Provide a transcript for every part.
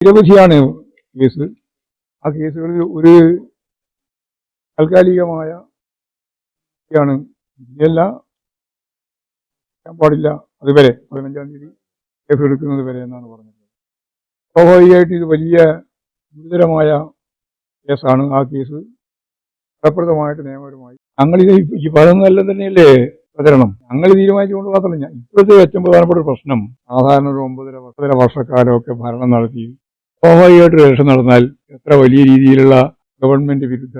നിരവധിയാണ് കേസ്. ആ കേസുകളിൽ ഒരു താൽക്കാലികമായ ാണ് ഇല്ല പാടില്ല. അതുവരെ പതിനഞ്ചാം തീയതി കേസ് എടുക്കുന്നത് വരെ എന്നാണ് പറഞ്ഞത് സ്വാഭാവികമായിട്ട് ഇത് വലിയ ഗുരുതരമായ കേസാണ്. ആ കേസ് ഫലപ്രദമായിട്ട് നിയമപരമായി. ഞങ്ങളിത് ഈ പറയുന്നതെല്ലാം തന്നെയല്ലേ പ്രചരണം? ഞങ്ങൾ തീരുമാനിച്ചുകൊണ്ട് മാത്രമല്ല ഇപ്പോഴത്തെ ഏറ്റവും പ്രധാനപ്പെട്ട പ്രശ്നം. സാധാരണ ഒരു ഒമ്പതര പത്തര വർഷക്കാലമൊക്കെ ഭരണം നടത്തി സ്വാഭാവികമായിട്ട് ഇലക്ഷൻ നടന്നാൽ എത്ര വലിയ രീതിയിലുള്ള ഗവൺമെന്റ് വിരുദ്ധ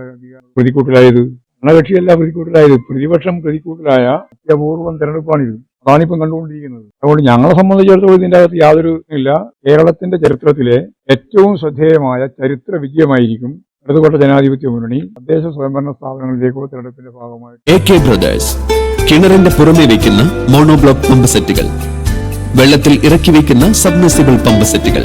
പ്രതിക്കൂട്ടിലായത് ഭരണകക്ഷിയല്ല പ്രതിക്കൂട്ടിലായത് പ്രതിപക്ഷം പ്രതിക്കൂട്ടിലായ അത്യപൂർവം തെരഞ്ഞെടുപ്പാണിത്. അതാണിപ്പം കണ്ടുകൊണ്ടിരിക്കുന്നത്. അതുകൊണ്ട് ഞങ്ങളെ സംബന്ധിച്ചിടത്തോളം ഇതിന്റെ അകത്ത് യാതൊരു ഇല്ല കേരളത്തിന്റെ ചരിത്രത്തിലെ ഏറ്റവും ശ്രദ്ധേയമായ ചരിത്ര വിജയമായിരിക്കും ഇടതുപക്ഷ ജനാധിപത്യ മുന്നണി. തദ്ദേശ സ്വയംഭരണ സ്ഥാപനങ്ങളിലേക്കുള്ള തെരഞ്ഞെടുപ്പിന്റെ ഭാഗമായി. കിണറിന്റെ പുറമെ വയ്ക്കുന്ന മോണോബ്ലോക്ക് പമ്പ് സെറ്റുകൾ വെള്ളത്തിൽ ഇറക്കി വയ്ക്കുന്ന സബ്മിസിബിൾ പമ്പ് സെറ്റുകൾ